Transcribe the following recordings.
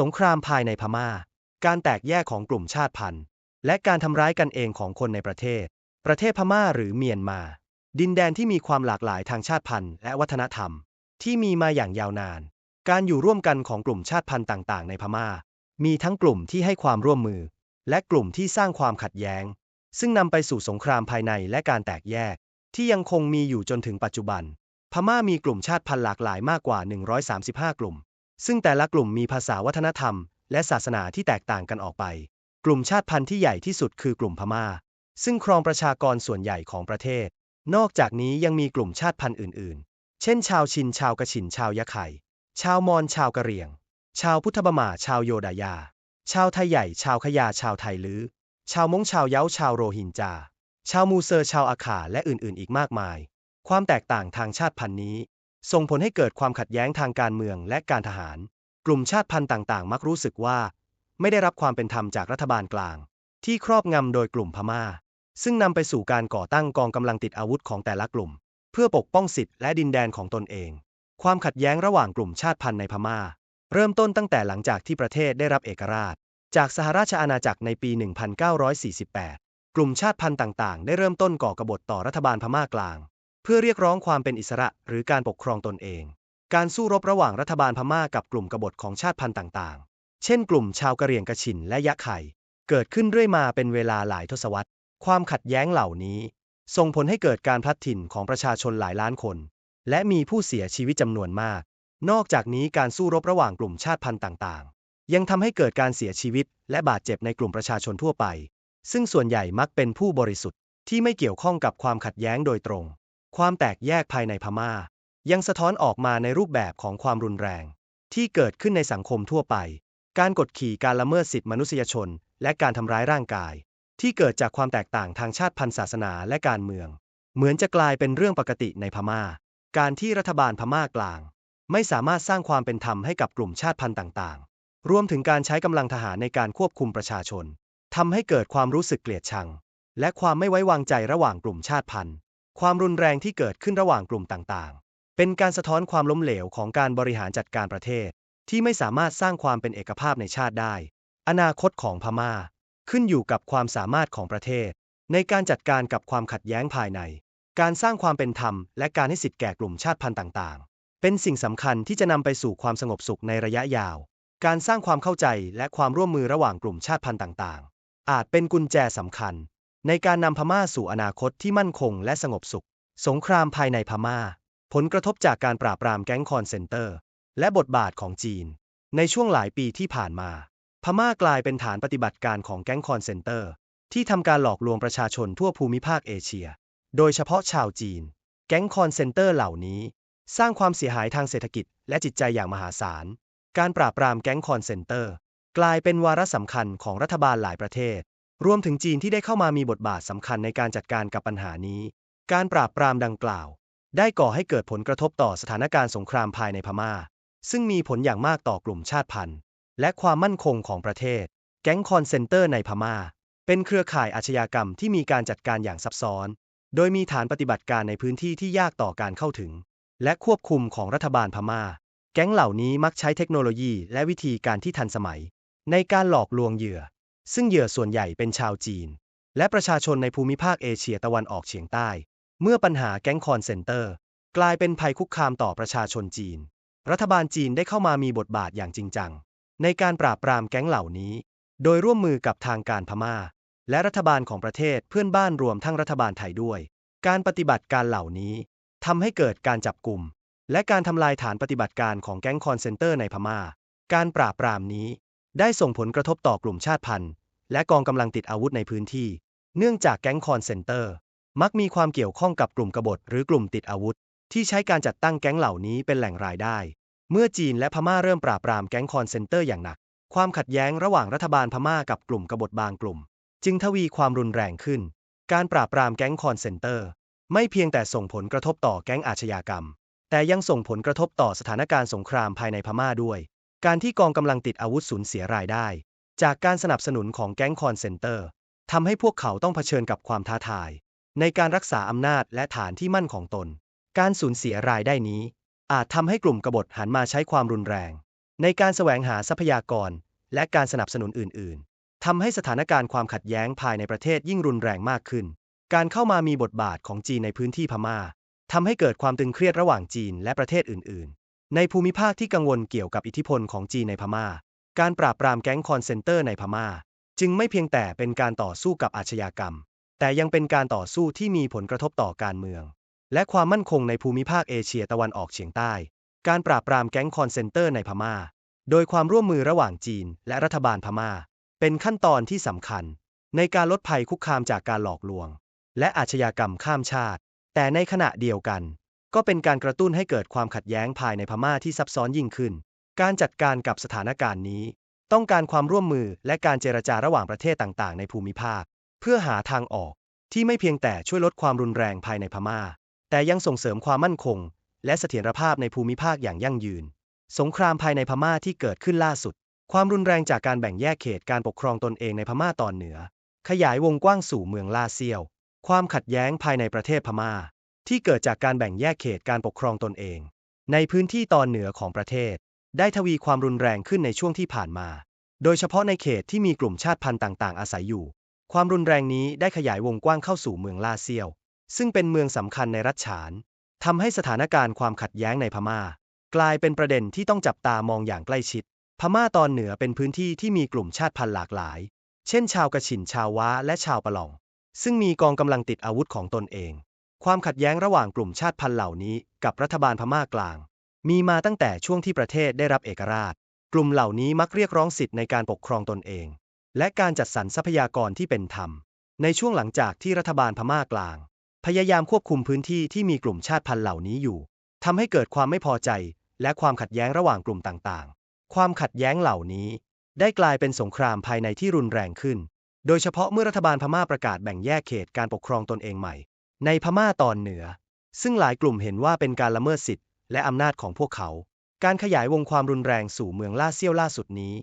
สงครามภายในพม่า การแตกแยกของกลุ่มชาติพันธุ์ และการทำร้ายกันเองของคนในประเทศ ประเทศพม่าหรือเมียนมา ดินแดนที่มีความหลากหลายทางชาติพันธุ์และวัฒนธรรม ที่มีมาอย่างยาวนาน การอยู่ร่วมกันของกลุ่มชาติพันธุ์ต่างๆ ในพม่า มีทั้งกลุ่มที่ให้ความร่วมมือ และกลุ่มที่สร้างความขัดแย้ง ซึ่งนำไปสู่สงครามภายในและการแตกแยก ที่ยังคงมีอยู่จนถึงปัจจุบัน พม่ามีกลุ่มชาติพันธุ์หลากหลายมากกว่า 135 กลุ่ม ซึ่งแต่ละกลุ่มมีภาษาวัฒนธรรม และศาสนาที่แตกต่างกันออกไป กลุ่มชาติพันธุ์ที่ใหญ่ที่สุดคือกลุ่มพม่า ซึ่งครองประชากรส่วนใหญ่ของประเทศ นอกจากนี้ยังมีกลุ่มชาติพันธุ์อื่น ๆ เช่น ชาวชิน ชาวกะฉิน ชาวยะไข่ ชาวมอญ ชาวกะเหรี่ยง ชาวพุทธบมาชาวโยดายา ชาวไทยใหญ่ ชาวขยา ชาวไทยลื้อ ชาวมงชาวเย้า ชาวโรฮิงญาชาวมูเซอร์ ชาวอาขา และอื่น ๆ อีกมากมาย ความแตกต่างทางชาติพันธุ์นี้ ส่งผลให้เกิดความขัดแย้งทางการเมืองและการทหาร กลุ่มชาติพันธุ์ต่างๆ มักรู้สึกว่า ไม่ได้รับความเป็นธรรมจากรัฐบาลกลาง ที่ครอบงำโดยกลุ่มพม่า ซึ่งนำไปสู่การก่อตั้งกองกำลังติดอาวุธของแต่ละกลุ่ม เพื่อปกป้องสิทธิและดินแดนของตนเอง ความขัดแย้งระหว่างกลุ่มชาติพันธุ์ในพม่า เริ่มต้นตั้งแต่หลังจากที่ประเทศได้รับเอกราช จากสหราชอาณาจักรในปี 1948 กลุ่มชาติพันธุ์ต่างๆ ได้เริ่มต้นก่อกบฏต่อรัฐบาลพม่ากลาง เพื่อเรียกร้องความเป็นอิสระหรือการปกครองตนเอง การสู้รบระหว่างรัฐบาลพม่ากับกลุ่มกบฏของชาติพันธุ์ต่างๆ เช่นกลุ่มชาวกะเหรี่ยงกะฉินและยะไข่ เกิดขึ้นเรื่อยมาเป็นเวลาหลายทศวรรษ ความขัดแย้งเหล่านี้ ส่งผลให้เกิดการพลัดถิ่นของประชาชนหลายล้านคน และมีผู้เสียชีวิตจำนวนมาก นอกจากนี้การสู้รบระหว่างกลุ่มชาติพันธุ์ต่างๆ ยังทำให้เกิดการเสียชีวิต และบาดเจ็บในกลุ่มประชาชนทั่วไป ซึ่งส่วนใหญ่มักเป็นผู้บริสุทธิ์ที่ไม่เกี่ยวข้องกับความขัดแย้งโดยตรง ความแตกแยกภายในพม่า ยังสะท้อนออกมาในรูปแบบของความรุนแรง ที่เกิดขึ้นในสังคมทั่วไป การกดขี่การละเมิดสิทธิมนุษยชน และการทำร้ายร่างกาย ที่เกิดจากความแตกต่างทางชาติพันธุ์ศาสนาและการเมือง เหมือนจะกลายเป็นเรื่องปกติในพม่า การที่รัฐบาลพม่ากลาง ไม่สามารถสร้างความเป็นธรรมให้กับกลุ่มชาติพันธุ์ต่างๆ รวมถึงการใช้กำลังทหารในการควบคุมประชาชนทำให้เกิดความรู้สึกเกลียดชัง และความไม่ไว้วางใจระหว่างกลุ่มชาติพันธุ์ ความรุนแรงที่เกิดขึ้นระหว่างกลุ่มต่างๆ เป็นการสะท้อนความล้มเหลวของการบริหารจัดการประเทศ ที่ไม่สามารถสร้างความเป็นเอกภาพในชาติได้ อนาคตของพม่า ขึ้นอยู่กับความสามารถของประเทศ ในการจัดการกับความขัดแย้งภายใน การสร้างความเป็นธรรม และการให้สิทธิแก่กลุ่มชาติพันธุ์ต่างๆ เป็นสิ่งสำคัญที่จะนำไปสู่ความสงบสุขในระยะยาว การสร้างความเข้าใจและความร่วมมือระหว่างกลุ่มชาติพันธุ์ต่างๆ อาจเป็นกุญแจสำคัญ ในการนำพม่าสู่อนาคตที่มั่นคงและสงบสุข สงครามภายในพม่า ผลกระทบจากการปราบปรามแก๊งคอนเซนเตอร์ และบทบาทของจีน ในช่วงหลายปีที่ผ่านมา พม่ากลายเป็นฐานปฏิบัติการของแก๊งคอนเซนเตอร์ ที่ทำการหลอกลวงประชาชนทั่วภูมิภาคเอเชีย โดยเฉพาะชาวจีน แก๊งคอนเซนเตอร์เหล่านี้ สร้างความเสียหายทางเศรษฐกิจและจิตใจอย่างมหาศาล การปราบปรามแก๊งคอนเซนเตอร์ กลายเป็นวาระสำคัญของรัฐบาลหลายประเทศ รวมถึงจีนที่ได้เข้ามามีบทบาทสำคัญในการจัดการกับปัญหานี้ การปราบปรามดังกล่าว ได้ก่อให้เกิดผลกระทบต่อสถานการณ์สงครามภายในพม่า ซึ่งมีผลอย่างมากต่อกลุ่มชาติพันธุ์ และความมั่นคงของประเทศ แก๊งคอนเซนเตอร์ในพม่า เป็นเครือข่ายอาชญากรรมที่มีการจัดการอย่างซับซ้อน โดยมีฐานปฏิบัติการในพื้นที่ที่ยากต่อการเข้าถึง และควบคุมของรัฐบาลพม่า แก๊งเหล่านี้มักใช้เทคโนโลยีและวิธีการที่ทันสมัย ในการหลอกลวงเหยื่อ ซึ่งเหยื่อส่วนใหญ่เป็นชาวจีน และประชาชนในภูมิภาคเอเชียตะวันออกเฉียงใต้ เมื่อปัญหาแก๊งคอนเซนเตอร์ กลายเป็นภัยคุกคามต่อประชาชนจีน รัฐบาลจีนได้เข้ามามีบทบาทอย่างจริงจัง ในการปราบปรามแก๊งเหล่านี้ โดยร่วมมือกับทางการพม่า และรัฐบาลของประเทศเพื่อนบ้านรวมทั้งรัฐบาลไทยด้วย การปฏิบัติการเหล่านี้ทำให้เกิดการจับกลุ่มและการทำลายฐานปฏิบัติการของแก๊งคอนเซนเตอร์ในพม่า การปราบปรามนี้ ได้ส่งผลกระทบต่อกลุ่มชาติพันธุ์ และกองกำลังติดอาวุธในพื้นที่ เนื่องจากแก๊งคอนเซนเตอร์ มักมีความเกี่ยวข้องกับกลุ่มกบฏหรือกลุ่มติดอาวุธ ที่ใช้การจัดตั้งแก๊งเหล่านี้เป็นแหล่งรายได้ เมื่อจีนและพม่าเริ่มปราบปรามแก๊งคอนเซนเตอร์อย่างหนัก ความขัดแย้งระหว่างรัฐบาลพม่ากับกลุ่มกบฏบางกลุ่ม จึงทวีความรุนแรงขึ้น การปราบปรามแก๊งคอนเซนเตอร์ ไม่เพียงแต่ส่งผลกระทบต่อแก๊งอาชญากรรม แต่ยังส่งผลกระทบต่อสถานการณ์สงครามภายในพม่าด้วย การที่กองกำลังติดอาวุธสูญเสียรายได้ จากการสนับสนุนของแก๊งคอนเซนเตอร์ทำให้พวกเขาต้องเผชิญกับความท้าทาย ในการรักษาอำนาจและฐานที่มั่นของตน การสูญเสียรายได้นี้ อาจทำให้กลุ่มกบฏหันมาใช้ความรุนแรง ในการแสวงหาทรัพยากร และการสนับสนุนอื่น ๆทำให้สถานการณ์ความขัดแย้งภายในประเทศยิ่งรุนแรงมากขึ้น การเข้ามามีบทบาทของจีนในพื้นที่พม่าทำให้เกิดความตึงเครียดระหว่างจีนและประเทศอื่น ๆ ในภูมิภาคที่กังวลเกี่ยวกับอิทธิพลของจีนในพม่า การปราบปรามแก๊งคอนเซนเตอร์ในพม่า จึงไม่เพียงแต่เป็นการต่อสู้กับอาชญากรรม แต่ยังเป็นการต่อสู้ที่มีผลกระทบต่อการเมือง และความมั่นคงในภูมิภาคเอเชียตะวันออกเฉียงใต้ การปราบปรามแก๊งคอนเซนเตอร์ในพม่า โดยความร่วมมือระหว่างจีน และรัฐบาลพม่า เป็นขั้นตอนที่สำคัญ ในการลดภัยคุกคามจากการหลอกลวง และอาชญากรรมข้ามชาติ แต่ในขณะเดียวกัน ก็เป็นการกระตุ้นให้เกิดความขัดแย้งภายในพม่าที่ซับซ้อนยิ่งขึ้น การจัดการกับสถานการณ์นี้ ต้องการความร่วมมือและการเจรจาระหว่างประเทศต่างๆ ในภูมิภาค เพื่อหาทางออกที่ไม่เพียงแต่ช่วยลดความรุนแรงภายในพม่า แต่ยังส่งเสริมความมั่นคง และเสถียรภาพในภูมิภาคอย่างยั่งยืน สงครามภายในพม่าที่เกิดขึ้นล่าสุด ความรุนแรงจากการแบ่งแยกเขตการปกครองตนเองในพม่าตอนเหนือ ขยายวงกว้างสู่เมืองลาเซียว ความขัดแย้งภายในประเทศพม่า ที่เกิดจากการแบ่งแยกเขตการปกครองตนเอง ในพื้นที่ตอนเหนือของประเทศ ได้ทวีความรุนแรงขึ้นในช่วงที่ผ่านมา โดยเฉพาะในเขตที่มีกลุ่มชาติพันธุ์ต่างๆ อาศัยอยู่ ความรุนแรงนี้ได้ขยายวงกว้างเข้าสู่เมืองลาเซียว ซึ่งเป็นเมืองสำคัญในรัฐฉานทำให้สถานการณ์ความขัดแย้งในพม่า กลายเป็นประเด็นที่ต้องจับตามองอย่างใกล้ชิด พม่าตอนเหนือเป็นพื้นที่ที่มีกลุ่มชาติพันธุ์หลากหลาย เช่น ชาวกระฉินชาวว้าและชาวปะหลอง ซึ่งมีกองกำลังติดอาวุธของตนเอง ความขัดแย้งระหว่างกลุ่มชาติพันธุ์เหล่านี้ กับรัฐบาลพม่ากลาง มีมาตั้งแต่ช่วงที่ประเทศได้รับเอกราช กลุ่มเหล่านี้มักเรียกร้องสิทธิ์ในการปกครองตนเอง และการจัดสรรทรัพยากรที่เป็นธรรม ในช่วงหลังจากที่รัฐบาลพม่ากลาง พยายามควบคุมพื้นที่ที่มีกลุ่มชาติพันธุ์เหล่านี้อยู่ทำให้เกิดความไม่พอใจ และความขัดแย้งระหว่างกลุ่มต่างๆ ความขัดแย้งเหล่านี้ ได้กลายเป็นสงครามภายในที่รุนแรงขึ้น โดยเฉพาะเมื่อรัฐบาลพม่าประกาศแบ่งแยกเขตการปกครองตนเองใหม่ ในพม่าตอนเหนือ ซึ่งหลายกลุ่มเห็นว่าเป็นการละเมิดสิทธิ์และอำนาจของพวกเขา การขยายวงความรุนแรงสู่เมืองล่าเซี่ยวล่าสุดนี้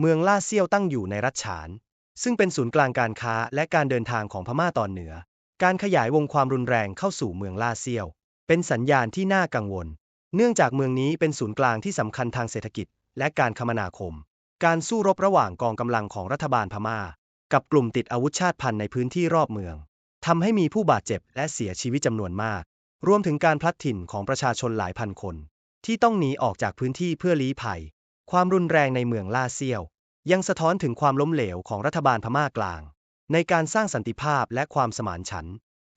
เมืองล่าเซี่ยวตั้งอยู่ในรัฐฉาน ซึ่งเป็นศูนย์กลางการค้าและการเดินทางของพม่าตอนเหนือ การขยายวงความรุนแรงเข้าสู่เมืองล่าเซี่ยว เป็นสัญญาณที่น่ากังวล เนื่องจากเมืองนี้เป็นศูนย์กลางที่สำคัญทางเศรษฐกิจ และการคมนาคม การสู้รบระหว่างกองกำลังของรัฐบาลพม่า กับกลุ่มติดอาวุธชาติพันธุ์ในพื้นที่รอบเมือง ทำให้มีผู้บาดเจ็บและเสียชีวิตจำนวนมาก รวมถึงการพลัดถิ่นของประชาชนหลายพันคน ที่ต้องหนีออกจากพื้นที่เพื่อลี้ภัย ความรุนแรงในเมืองล่าเซียว ยังสะท้อนถึงความล้มเหลวของรัฐบาลพม่ากลาง ในการสร้างสันติภาพและความสมานฉันท์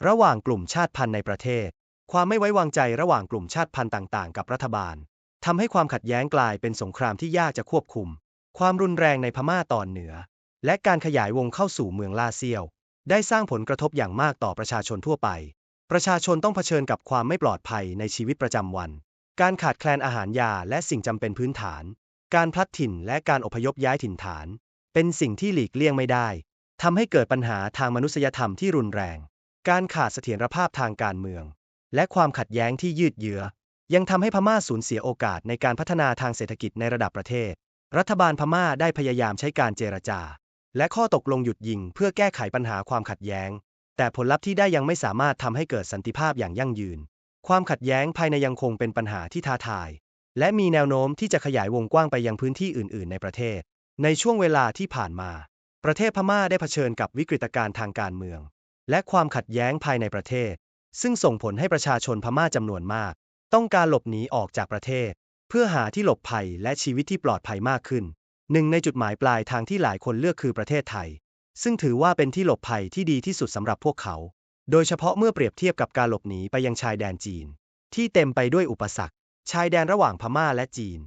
ระหว่างกลุ่มชาติพันธุ์ในประเทศ ความไม่ไว้วางใจระหว่างกลุ่มชาติพันธุ์ต่าง ๆ กับรัฐบาลทำให้ความขัดแย้งกลายเป็นสงครามที่ยากจะควบคุม ความรุนแรงในพม่าตอนเหนือ และการขยายวงเข้าสู่เมืองลาเซียว ได้สร้างผลกระทบอย่างมากต่อประชาชนทั่วไป ประชาชนต้องเผชิญกับความไม่ปลอดภัยในชีวิตประจำวัน การขาดแคลนอาหารยาและสิ่งจำเป็นพื้นฐาน การพลัดถิ่นและการอพยพย้ายถิ่นฐาน เป็นสิ่งที่หลีกเลี่ยงไม่ได้ทำให้เกิดปัญหาทางมนุษยธรรมที่รุนแรง การขาดเสถียรภาพทางการเมือง และความขัดแย้งที่ยืดเยื้อ ยังทำให้พม่าสูญเสียโอกาสในการพัฒนาทางเศรษฐกิจในระดับประเทศ รัฐบาลพม่าได้พยายามใช้การเจรจา และข้อตกลงหยุดยิงเพื่อแก้ไขปัญหาความขัดแย้ง แต่ผลลัพธ์ที่ได้ยังไม่สามารถทำให้เกิดสันติภาพอย่างยั่งยืน ความขัดแย้งภายในยังคงเป็นปัญหาที่ท้าทาย และมีแนวโน้มที่จะขยายวงกว้างไปยังพื้นที่อื่น ๆ ในประเทศ ในช่วงเวลาที่ผ่านมา ประเทศพม่าได้เผชิญกับวิกฤตการณ์ทางการเมือง และความขัดแย้งภายในประเทศ ซึ่งส่งผลให้ประชาชนพม่าจำนวนมาก ต้องการหลบหนีออกจากประเทศ เพื่อหาที่หลบภัยและชีวิตที่ปลอดภัยมากขึ้น หนึ่งในจุดหมายปลายทางที่หลายคนเลือกคือประเทศไทย ซึ่งถือว่าเป็นที่หลบภัยที่ดีที่สุดสำหรับพวกเขา โดยเฉพาะเมื่อเปรียบเทียบกับการหลบหนีไปยังชายแดนจีน ที่เต็มไปด้วยอุปสรรค ชายแดนระหว่างพม่าและจีน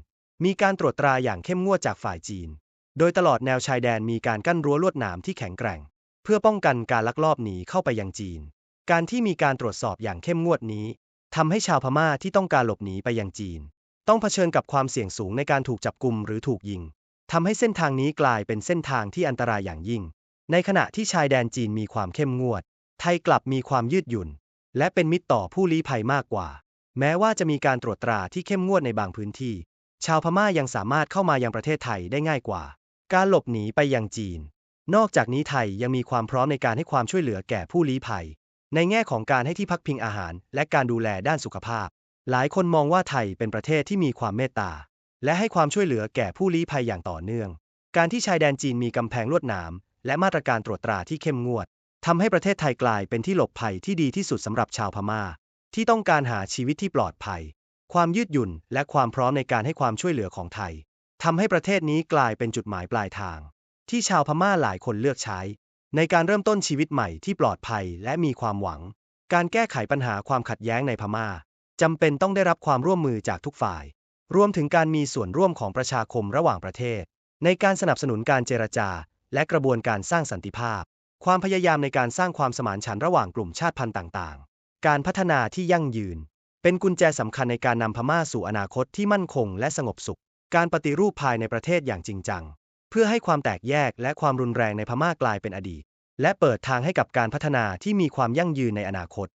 มีการตรวจตราอย่างเข้มงวดจากฝ่ายจีน โดยตลอดแนวชายแดนมีการกั้นรั้วลวดหนามที่แข็งแกร่ง เพื่อป้องกันการลักลอบหนีเข้าไปยังจีน การที่มีการตรวจสอบอย่างเข้มงวดนี้ทำให้ชาวพม่าที่ต้องการหลบหนีไปยังจีน ต้องเผชิญกับความเสี่ยงสูงในการถูกจับกลุมหรือถูกยิง ทำให้เส้นทางนี้กลายเป็นเส้นทางที่อันตรายอย่างยิ่ง ในขณะที่ชายแดนจีนมีความเข้มงวด ไทยกลับมีความยืดหยุ่น และเป็นมิตรต่อผู้ลี้ภัยมากกว่า แม้ว่าจะมีการตรวจตราที่เข้มงวดในบางพื้นที่ ชาวพม่ายังสามารถเข้ามายังประเทศไทยได้ง่ายกว่า การหลบหนีไปยังจีน นอกจากนี้ไทยยังมีความพร้อมในการให้ความช่วยเหลือแก่ผู้ลี้ภัย ในแง่ของการให้ที่พักพิงอาหาร และการดูแลด้านสุขภาพ หลายคนมองว่าไทยเป็นประเทศที่มีความเมตตา และให้ความช่วยเหลือแก่ผู้ลี้ภัยอย่างต่อเนื่อง การที่ชายแดนจีนมีกำแพงลวดหนามและมาตรการตรวจตราที่เข้มงวดทำให้ประเทศไทยกลายเป็นที่หลบภัยที่ดีที่สุดสำหรับชาวพม่า ที่ต้องการหาชีวิตที่ปลอดภัย ความยืดหยุ่นและความพร้อมในการให้ความช่วยเหลือของไทยทำให้ประเทศนี้กลายเป็นจุดหมายปลายทาง ที่ชาวพม่าหลายคนเลือกใช้ ในการเริ่มต้นชีวิตใหม่ที่ปลอดภัยและมีความหวัง การแก้ไขปัญหาความขัดแย้งในพม่าจำเป็นต้องได้รับความร่วมมือจากทุกฝ่าย รวมถึงการมีส่วนร่วมของประชาคมระหว่างประเทศ ในการสนับสนุนการเจรจา และกระบวนการสร้างสันติภาพ ความพยายามในการสร้างความสมานฉันท์ระหว่างกลุ่มชาติพันธุ์ต่างๆ การพัฒนาที่ยั่งยืน เป็นกุญแจสำคัญในการนำพม่าสู่อนาคตที่มั่นคงและสงบสุข การปฏิรูปภายในประเทศอย่างจริงจัง เพื่อให้ความแตกแยกและความรุนแรงในพม่ากลายเป็นอดีต และเปิดทางให้กับการพัฒนาที่มีความยั่งยืนในอนาคต